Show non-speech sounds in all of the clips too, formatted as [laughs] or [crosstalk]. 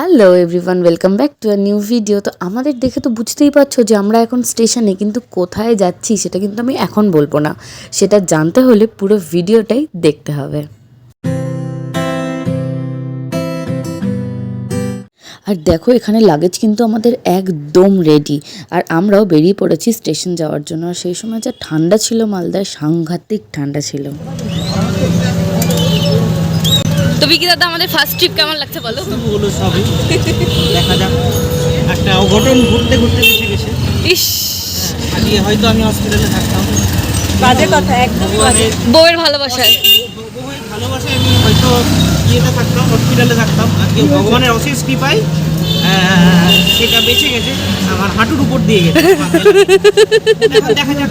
Hello everyone welcome back to a new video তো আমাদের দেখে তো বুঝতেই পারছ যে আমরা এখন স্টেশনে কিন্তু কোথায় যাচ্ছি সেটা কিন্তু আমি এখন বলব না। সেটা জানতে হলে পুরো ভিডিওটাই দেখতে হবে। আর দেখো এখানে লাগেজ কিন্তু আমাদের একদম রেডি আর আমরাও বেরিয়ে পড়েছি স্টেশন যাওয়ার জন্য। আর সেই সময় যা ঠান্ডা ছিল মালদায়, সাংঘাতিক ঠান্ডা ছিল। তো বিকি দাদা আমাদের ফার্স্ট ট্রিপ কেমন লাগছে বলো? ওগুলো সবই। দেখা যাক। একটা অঘটন ঘুরতে ঘুরতে মিশে গেছে। ইস। আজকে হয়তো আমি হসপিটালে থাকতাম। বাজে কথা একদমই বাজে। বউয়ের ভালোবাসায়। বউয়ের ভালোবাসায় আমি হয়তো ইয়েতে থাকতাম হসপিটালে থাকতাম। আজকে ভগবানের অশেষ কৃপায় সেটা বেঁচে গেছে। আমার হাঁটুর উপর দিয়ে গেছে। [laughs] দেখা যাক।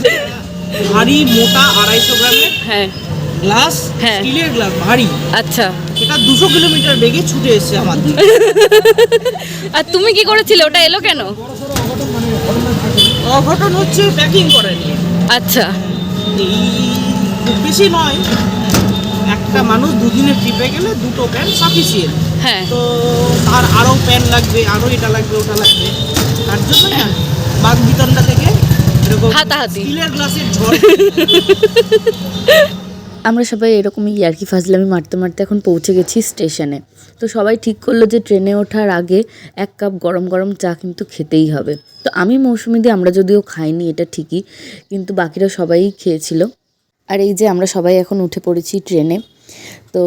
ভারী মোটা আড়াইশো গ্রামের হ্যাঁ। গ্লাস হ্যাঁ। স্টিলের গ্লাস ভারী। আচ্ছা। এটা দুশো কিলোমিটার বেগে ছুটে এসছে আমার দিকে। আর তুমি কি করেছিলে? ওটা এলো কেন? অঘটন হচ্ছে প্যাকিং করে নিয়ে। আচ্ছা। এই খুব বেশি নয় একটা মানুষ দুদিনের ট্রিপে গেলে দুটো প্যান্ট সাফিসিয়েন্ট হ্যাঁ। তো তার আরও প্যান্ট লাগবে আরও এটা লাগবে ওটা লাগবে। তার জন্য বাঘ বিতনটা থেকে এরকম হাতাহাতি। স্টিলের গ্লাসের ঝড়। [laughs] আমরা সবাই এরকমই ইয়ার্কি ফাজলামি মারতে মারতে এখন পৌঁছে গেছি স্টেশনে। তো সবাই ঠিক করল যে ট্রেনে ওঠার আগে এক কাপ গরম গরম চা কিন্তু খেতেই হবে। তো আমি মৌসুমি দিয়ে আমরা যদিও খাইনি, এটা ঠিকই, কিন্তু বাকিরা সবাই খেয়েছিল। আর এই যে আমরা সবাই এখন উঠে পড়েছি ট্রেনে। তো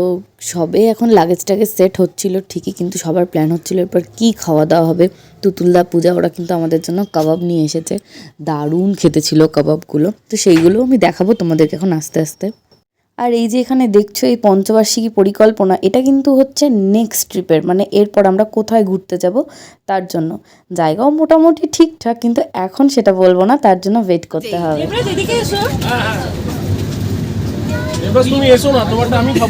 সবে এখন লাগেজ টাগেজ সেট হচ্ছিল ঠিকই, কিন্তু সবার প্ল্যান হচ্ছিল এরপর কি খাওয়া দাওয়া হবে? তুতুলদা, পূজা, ওরা কিন্তু আমাদের জন্য কাবাব নিয়ে এসেছে। দারুণ খেতে ছিল কাবাবগুলো। তো সেইগুলো আমি দেখাবো তোমাদেরকে এখন আস্তে আস্তে। আর এই যে এখানে দেখছ এই পঞ্চবার্ষিকী পরিকল্পনা এটা কিন্তু হচ্ছে নেক্সট ট্রিপের মানে এরপর আমরা কোথায় ঘুরতে যাব তার জন্য। জায়গাও মোটামুটি ঠিকঠাক কিন্তু এখন সেটা বলব না তার জন্য ওয়েট করতে হবে। এদিকে এসো। এবার তুমি এসো না তোমারটা আমি খাব।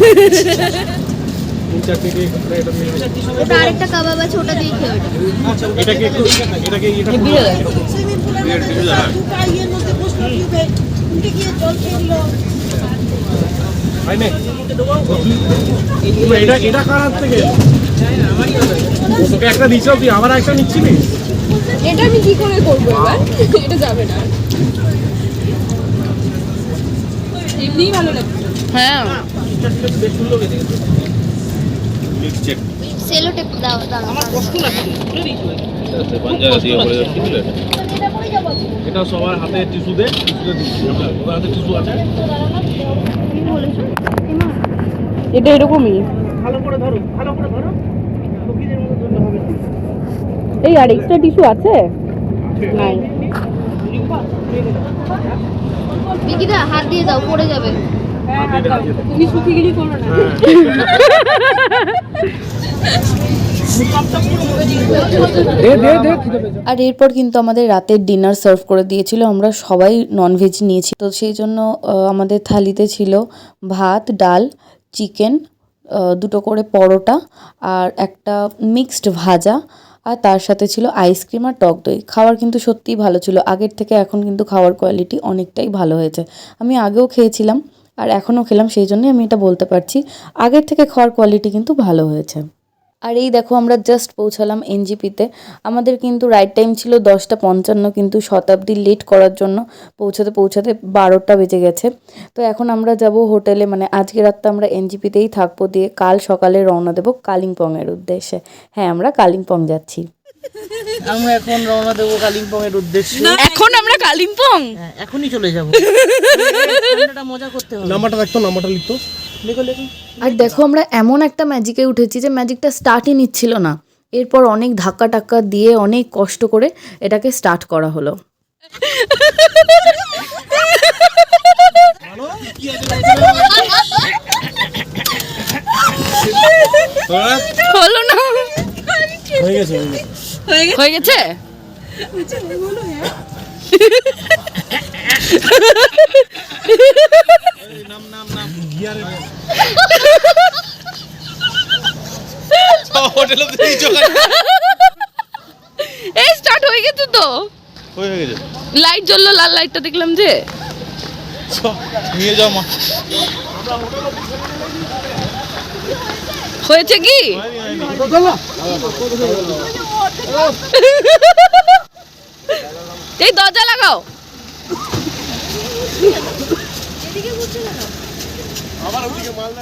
তিন চারটে দিয়ে এটা নিয়ে নাও। ওটা আরেকটা কাবাব আছে ওটা দিয়ে খেয়ে এটাকে একটু এটাকে এটা ভাই নে তুমি এটা এটা কার হাত থেকে? তোকে একটা দিচ্ছ তুই আবার একটা নিচ্ছিলি? এটা আমি কি করে করব এবার? এটা যাবে না। এমনিই ভালো লাগছে হ্যাঁ। সেলো টেপ দাও দাও। আমার কষ্ট লাগছে এটা সবার হাতে টিস্যু দে টিস্যুতে দিচ্ছি ওদের হাতে টিস্যু আছে। এটা এরকমই। ভালো করে ধরো ভালো করে ধরো। এই আর এক্সট্রা টিস্যু আছে? নাই। বিকিদা হাত দিয়ে দাও পড়ে যাবে। তুমি শুকিয়ে গেলি করো না। দে দে দে আর এরপর কিন্তু আমাদের রাতের ডিনার সার্ভ করে দিয়েছিল। আমরা সবাই ননভেজ নিয়েছি। তো সেই জন্য আমাদের থালিতে ছিল ভাত, ডাল চিকেন দুটো করে পরোটা আর একটা মিক্সড ভাজা আর তার সাথে ছিল আইসক্রিম আর টক দই। খাবার কিন্তু সত্যিই ভালো ছিল। আগের থেকে এখন কিন্তু খাওয়ার কোয়ালিটি অনেকটাই ভালো হয়েছে। আমি আগেও খেয়েছিলাম আর এখনও খেলাম, সেই জন্যই আমি এটা বলতে পারছি। আগের থেকে খাওয়ার কোয়ালিটি কিন্তু ভালো হয়েছে। আর এই দেখো আমরা জাস্ট পৌঁছালাম এনজিপিতে আমাদের কিন্তু রাইট টাইম ছিল দশটা পঞ্চান্ন কিন্তু শতাব্দী লেট করার জন্য পৌঁছাতে পৌঁছাতে বারোটা বেজে গেছে। তো এখন আমরা যাব হোটেলে মানে আজকে রাতটা আমরা এনজিপিতেই থাকব দিয়ে কাল সকালে রওনা দেবো কালিম্পংয়ের উদ্দেশ্যে। হ্যাঁ আমরা কালিম্পং যাচ্ছি। আমরা এখন রওনা দেবো কালিম্পং এর উদ্দেশ্যে এখন আমরা কালিম্পং? হ্যাঁ, এখনই চলে যাব। [laughs] মজা করতে হবে। নাম্বারটা রাখতো নাম্বারটা লিখতো। লেখো লেখো আর দেখো আমরা এমন একটা ম্যাজিকে উঠেছি যে ম্যাজিকটা স্টার্টই নিচ্ছিল না। এরপর অনেক ধাক্কা টাক্কা দিয়ে অনেক কষ্ট করে এটাকে স্টার্ট করা হলো। হলো না। হয়ে গেছে হয়ে হয়ে গেছে এই স্টার্ট হয়ে গেছে তো। হয়ে গেছে। লাইট জ্বললো লাল লাইটটা দেখলাম যে। নিয়ে যাও মা। হয়েছে কি? এই দরজা লাগাও।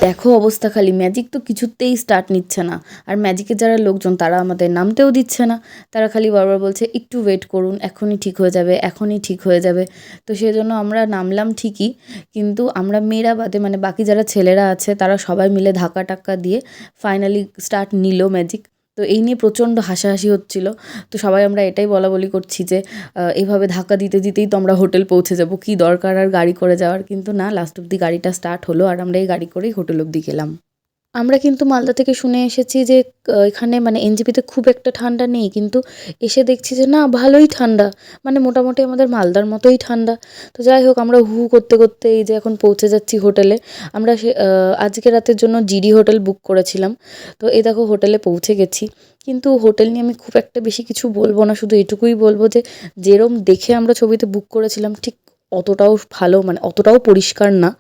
দেখো অবস্থা খালি ম্যাজিক তো কিছুতেই স্টার্ট নিচ্ছে না। আর ম্যাজিকের যারা লোকজন, তারা আমাদের নামতেও দিচ্ছে না। তারা খালি বারবার বলছে, একটু ওয়েট করুন, এখনই ঠিক হয়ে যাবে, এখনই ঠিক হয়ে যাবে। তো সেই জন্য আমরা নামলাম ঠিকই, কিন্তু আমরা মেয়েরা বাদে মানে বাকি যারা ছেলেরা আছে, তারা সবাই মিলে ধাক্কা টাক্কা দিয়ে ফাইনালি স্টার্ট নিল ম্যাজিক তো এই নিয়ে প্রচণ্ড হাসাহাসি হচ্ছিল। তো সবাই আমরা এটাই বলা বলি করছি যে এভাবে ধাক্কা দিতে দিতেই তো আমরা হোটেল পৌঁছে যাব। কি দরকার আর গাড়ি করে যাওয়ার? কিন্তু না লাস্ট অব্দি গাড়িটা স্টার্ট হলো আর আমরা এই গাড়ি করেই হোটেল অব্দি গেলাম। আমরা কিন্তু মালদা থেকে শুনে এসেছি যে এখানে মানে এনজিপিতে খুব একটা ঠান্ডা নেই, কিন্তু এসে দেখছি যে না, ভালোই ঠান্ডা। মানে মোটামুটি আমাদের মালদার মতোই ঠান্ডা। তো যাই হোক, আমরা হু করতে করতে এই যে এখন পৌঁছে যাচ্ছি হোটেলে। আমরা সে আজকে রাতের জন্য জিডি হোটেল বুক করেছিলাম। তো এই দেখো, হোটেলে পৌঁছে গেছি। কিন্তু হোটেল নিয়ে আমি খুব একটা বেশি কিছু বলব না, শুধু এটুকুই বলব যে, যেরম দেখে আমরা ছবিতে বুক করেছিলাম, ঠিক অতটাও ভালো মানে অতটাও পরিষ্কার না।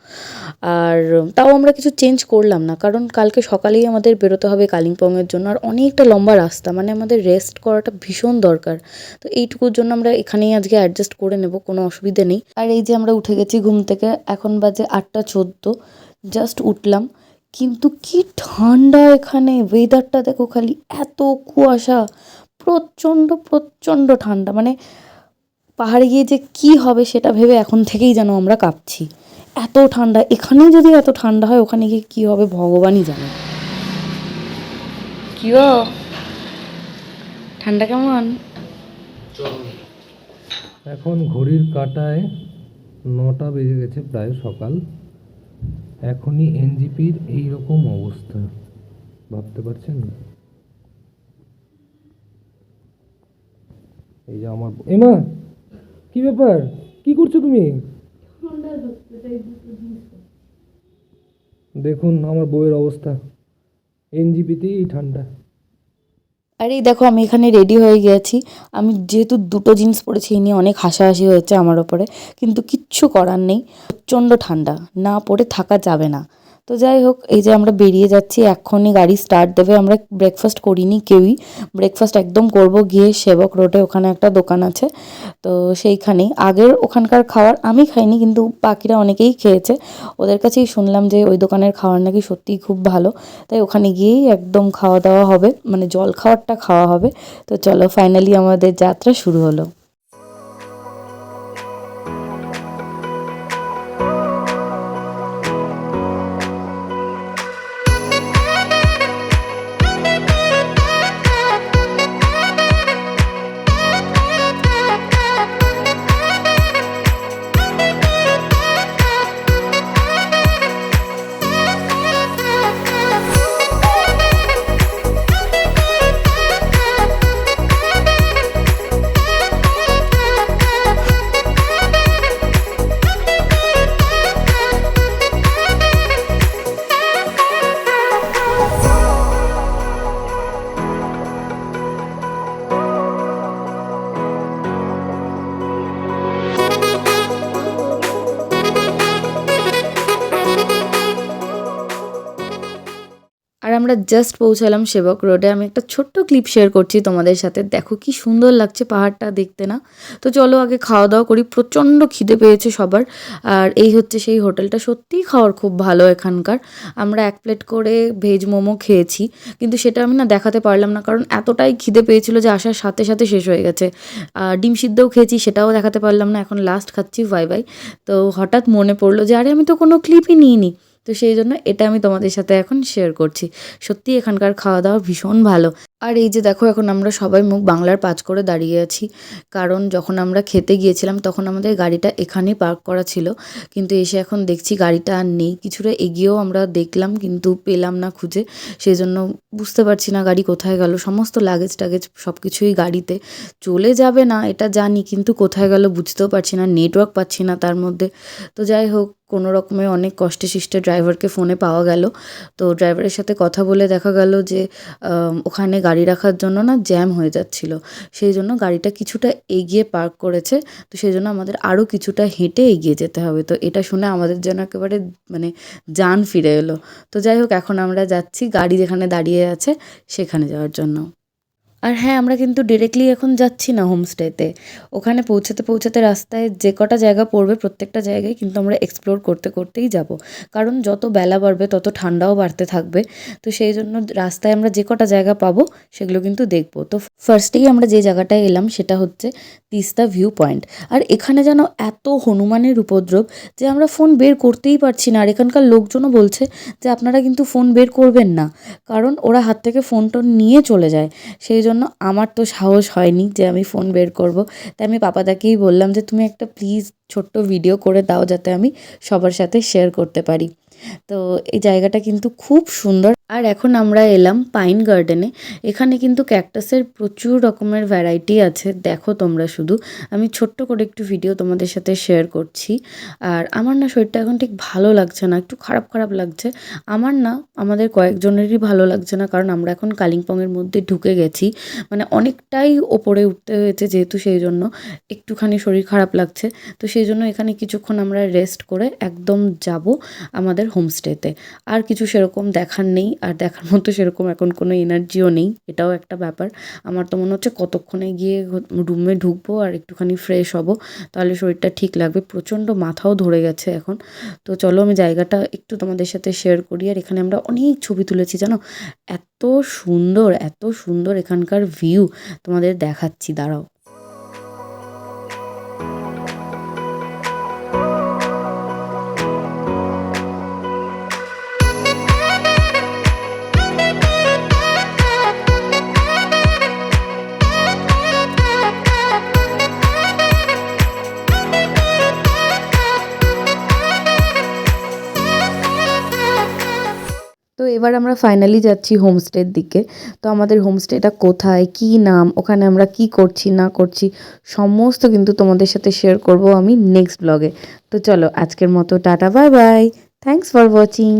আর তাও আমরা কিছু চেঞ্জ করলাম না, কারণ কালকে সকালেই আমাদের বেরোতে হবে কালিম্পংয়ের জন্য। আর অনেকটা লম্বা রাস্তা মানে আমাদের রেস্ট করাটা ভীষণ দরকার। তো এইটুকুর জন্য আমরা এখানেই আজকে অ্যাডজাস্ট করে নেব, কোনো অসুবিধে নেই। আর এই যে আমরা উঠে গেছি ঘুম থেকে, এখন বাজে আটটা চোদ্দ জাস্ট উঠলাম। কিন্তু কি ঠান্ডা এখানে ওয়েদারটা দেখো খালি, এত কুয়াশা, প্রচণ্ড প্রচণ্ড ঠান্ডা। মানে পাহাড়ে গিয়ে যে কি হবে সেটা ভেবে এখন থেকেই যেন আমরা কাঁপছি। এত ঠান্ডা এখানে যদি এত ঠান্ডা হয় ওখানে গিয়ে কি হবে ভগবানই জানে। কি ঠান্ডা কেমন? এখন ঘড়ির কাঁটায় নটা বেজে গেছে প্রায় সকাল। এখনই এনজিপির এই রকম অবস্থা। ভাবতে পারছেন? এই যে আমার এমা কি ব্যাপার? কি করছ তুমি? দেখুন আমার বইয়ের অবস্থা। এনজিপিতেই এই ঠান্ডা। আর এই দেখো আমি এখানে রেডি হয়ে গেছি। আমি যেহেতু দুটো জিন্স পরেছি এই নিয়ে অনেক হাসাহাসি হয়েছে আমার ওপরে। কিন্তু কিচ্ছু করার নেই। প্রচণ্ড ঠান্ডা। না পরে থাকা যাবে না। তো যাই হোক, এই যে আমরা বেরিয়ে যাচ্ছি এক্ষুনি গাড়ি স্টার্ট দেবে। আমরা ব্রেকফাস্ট করিনি কেউই। ব্রেকফাস্ট একদম করব গিয়ে সেবক রোডে, ওখানে একটা দোকান আছে। তো সেইখানেই। আগের ওখানকার খাবার আমি খাইনি, কিন্তু বাকিরা অনেকেই খেয়েছে। ওদের কাছেই শুনলাম যে ওই দোকানের খাবার নাকি সত্যিই খুব ভালো। তাই ওখানে গিয়েই একদম খাওয়া দাওয়া হবে। মানে জল খাবারটা খাওয়া হবে। তো চলো ফাইনালি আমাদের যাত্রা শুরু হলো। আমরা জাস্ট পৌঁছালাম সেবক রোডে আমি একটা ছোট্ট ক্লিপ শেয়ার করছি তোমাদের সাথে। দেখো কি সুন্দর লাগছে পাহাড়টা দেখতে না? তো চলো আগে খাওয়া দাওয়া করি। প্রচণ্ড খিদে পেয়েছে সবার। আর এই হচ্ছে সেই হোটেলটা। সত্যিই খাওয়ার খুব ভালো এখানকার। আমরা এক প্লেট করে ভেজ মোমো খেয়েছি। কিন্তু সেটা আমি না দেখাতে পারলাম না। কারণ এতটাই খিদে পেয়েছিল যে আসার সাথে সাথে শেষ হয়ে গেছে। ডিম সিদ্ধও খেয়েছি, সেটাও দেখাতে পারলাম না। এখন লাস্ট খাচ্ছি বাই বাই তো হঠাৎ মনে পড়ল যে, আরে আমি তো কোনো ক্লিপই নিইনি। তো সেই জন্য এটা আমি তোমাদের সাথে এখন শেয়ার করছি। সত্যি এখানকার খাওয়া দাওয়া ভীষণ ভালো। আর এই যে দেখো, এখন আমরা সবাই মুখ বাংলার পাঁচ করে দাঁড়িয়ে আছি। কারণ যখন আমরা খেতে গিয়েছিলাম, তখন আমাদের গাড়িটা এখানেই পার্ক করা ছিল। কিন্তু এসে এখন দেখছি গাড়িটা আর নেই। কিছুটা এগিয়েও আমরা দেখলাম, কিন্তু পেলাম না খুঁজে। সেই জন্য বুঝতে পারছি না গাড়ি কোথায় গেল। সমস্ত লাগেজ টাগেজ সব কিছুই গাড়িতে। চলে যাবে না, এটা জানি, কিন্তু কোথায় গেল বুঝতেও পারছি না। নেটওয়ার্ক পাচ্ছি না তার মধ্যে। তো যাই হোক, কোনো রকমে অনেক কষ্টে শিষ্টে ড্রাইভারকে ফোনে পাওয়া গেল। তো ড্রাইভারের সাথে কথা বলে দেখা গেল যে ওখানে গাড়ি রাখার জন্য না জ্যাম হয়ে যাচ্ছিল। সেই জন্য গাড়িটা কিছুটা এগিয়ে পার্ক করেছে। তো সেই জন্য আমাদের আরও কিছুটা হেঁটে এগিয়ে যেতে হবে। তো এটা শুনে আমাদের যেন একেবারে মানে যান ফিরে এলো। তো যাই হোক, এখন আমরা যাচ্ছি। গাড়ি যেখানে দাঁড়িয়ে আছে, সেখানে যাওয়ার জন্য। আর হ্যাঁ আমরা কিন্তু ডিরেক্টলি এখন যাচ্ছি না হোমস্টেতে ওখানে পৌঁছাতে পৌঁছাতে রাস্তায় যে কটা জায়গা পড়বে প্রত্যেকটা জায়গায় কিন্তু আমরা এক্সপ্লোর করতে করতেই যাব। কারণ যত বেলা বাড়বে, তত ঠান্ডাও বাড়তে থাকবে। তো সেই জন্য রাস্তায় আমরা যে কটা জায়গা পাবো, সেগুলো কিন্তু দেখব। তো ফার্স্টেই আমরা যে জায়গাটায় এলাম, সেটা হচ্ছে তিস্তা ভিউ পয়েন্ট আর এখানে যেন এত হনুমানের উপদ্রব যে আমরা ফোন বের করতেই পারছি না। আর এখানকার লোকজনও বলছে যে আপনারা কিন্তু ফোন বের করবেন না। কারণ ওরা হাত থেকে ফোন টোন নিয়ে চলে যায়। সেই জন্য আমার তো সাহস হয়নি যে আমি ফোন বের করব। তাই আমি পাপাদাকেই বললাম যে, তুমি একটা প্লিজ ছোট্ট ভিডিও করে দাও যাতে আমি সবার সাথে শেয়ার করতে পারি। তো এই জায়গাটা কিন্তু খুব সুন্দর। আর এখন আমরা এলাম পাইন গার্ডেনে। এখানে কিন্তু ক্যাকটাসের প্রচুর রকমের ভ্যারাইটি আছে, দেখো তোমরা শুধু। আমি ছোট্ট করে একটু ভিডিও তোমাদের সাথে শেয়ার করছি। আর আমার না শরীরটা এখন ঠিক ভালো লাগছে না, একটু খারাপ খারাপ লাগছে। আমার না, আমাদের কয়েকজনেরই ভালো লাগছে না, কারণ আমরা এখন কালিম্পংয়ের মধ্যে ঢুকে গেছি। মানে অনেকটাই ওপরে উঠতে হয়েছে যেহেতু সেই জন্য একটুখানি শরীর খারাপ লাগছে। তো সেই জন্য এখানে কিছুক্ষণ আমরা রেস্ট করে একদম যাব আমাদের হোমস্টেতে আর কিছু সেরকম দেখার নেই, আর দেখার মতো সেরকম এখন কোনো এনার্জিও নেই, এটাও একটা ব্যাপার। আমার তো মনে হচ্ছে কতক্ষণে গিয়ে রুমে ঢুকবো আর একটুখানি ফ্রেশ হব, তাহলে শরীরটা ঠিক লাগবে। প্রচণ্ড মাথাও ধরে গেছে এখন। তো চলো আমি জায়গাটা একটু তোমাদের সাথে শেয়ার করি, আর এখানে আমরা অনেক ছবি তুলেছি, জানো? এত সুন্দর এত সুন্দর এখানকার ভিউ তোমাদের দেখাচ্ছি, দাঁড়াও। এবার আমরা ফাইনালি যাচ্ছি হোমস্টের দিকে। তো আমাদের হোমস্টেটা কোথায়, কি নাম, ওখানে আমরা কি করছি, না করছি, সমস্ত কিন্তু তোমাদের সাথে শেয়ার করব আমি নেক্সট ব্লগে তো চলো আজকের মতো tata bye bye thanks for watching